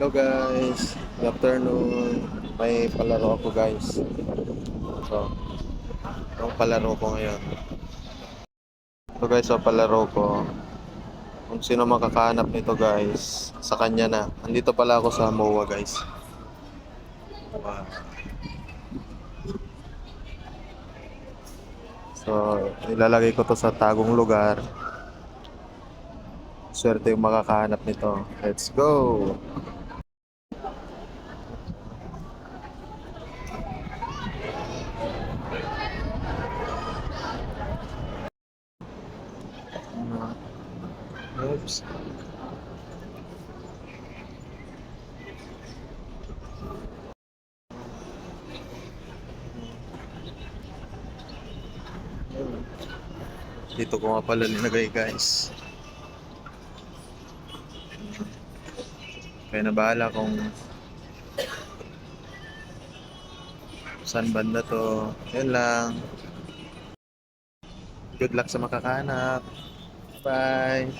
Hello guys, good afternoon. May palaro ako guys. So, ang palaro ko ngayon. So guys, ang palaro ko. Kung sino makakahanap nito guys, sa kanya na. Andito pala ako sa MOA guys. Wow. So, ilalagay ko to sa tagong lugar. Swerte yung makakahanap nito. Let's go! Oops. Dito ko nga pala linagay guys. Kaya na kung saan banda to. Yun lang. Good luck sa makakahanap. 拜。